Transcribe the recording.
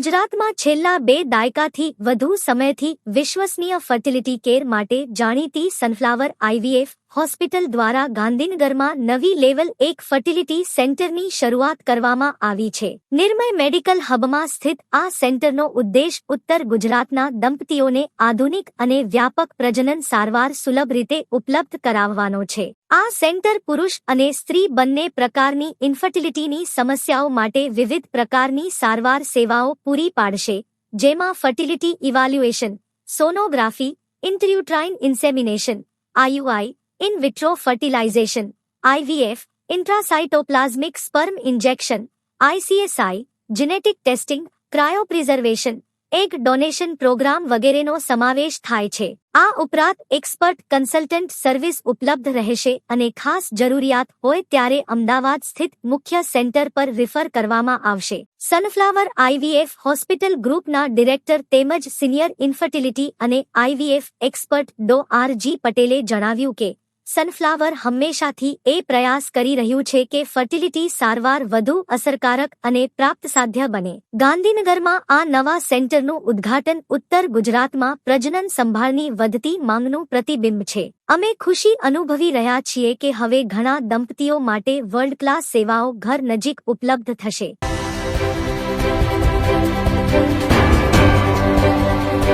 ગુજરાતમાં છેલ્લા બે દાયકાથી વધુ સમયથી વિશ્વસનીય ફર્ટિલિટી કેર માટે જાણીતી સનફ્લાવર આઈવીએફ હોસ્પિટલ દ્વારા ગાંધીનગરમાં નવી લેવલ એક ફર્ટિલિટી સેન્ટરની શરૂઆત કરવામાં આવી છે. નિર્મય મેડિકલ હબમાં સ્થિત આ સેન્ટરનો ઉદ્દેશ ઉત્તર ગુજરાતના દંપતીઓને આધુનિક અને વ્યાપક પ્રજનન સારવાર સુલભ રીતે ઉપલબ્ધ કરાવવાનો છે. આ સેન્ટર પુરુષ અને સ્ત્રી બંને પ્રકારની ઇન્ફર્ટિલિટીની સમસ્યાઓ માટે વિવિધ પ્રકારની સારવાર સેવાઓ પૂરી પાડશે, જેમાં fertility evaluation, sonography intrauterine insemination IUI in vitro fertilization IVF intracytoplasmic sperm injection ICSI genetic testing cryopreservation egg donation programme વગેરેનો સમાવેશ થાય છે. આ ઉપરાંત એક્સપર્ટ કન્સલ્ટન્ટ સર્વિસ ઉપલબ્ધ રહેશે અને ખાસ જરૂરિયાત હોય ત્યારે અમદાવાદ સ્થિત મુખ્ય સેન્ટર પર રિફર કરવામાં આવશે. સનફ્લાવર આઈવીએફ હોસ્પિટલ ગ્રુપના ડિરેક્ટર તેમજ સિનિયર ઇન્ફર્ટિલિટી અને IVF expert Dr R G પટેલે જણાવ્યું કે સનફ્લાવર હંમેશાથી એ પ્રયાસ કરી રહ્યું છે કે ફર્ટિલિટી સારવાર વધુ અસરકારક અને પ્રાપ્તસાધ્ય બને. ગાંધીનગરમાં આ નવા સેન્ટરનું ઉદ્ઘાટન ઉત્તર ગુજરાતમાં પ્રજનન સંભાળની વધતી માંગનું પ્રતિબિંબ છે. અમે ખુશી અનુભવી રહ્યા છીએ કે હવે ઘણા દંપતીઓ માટે વર્લ્ડ ક્લાસ સેવાઓ ઘર નજીક ઉપલબ્ધ થશે.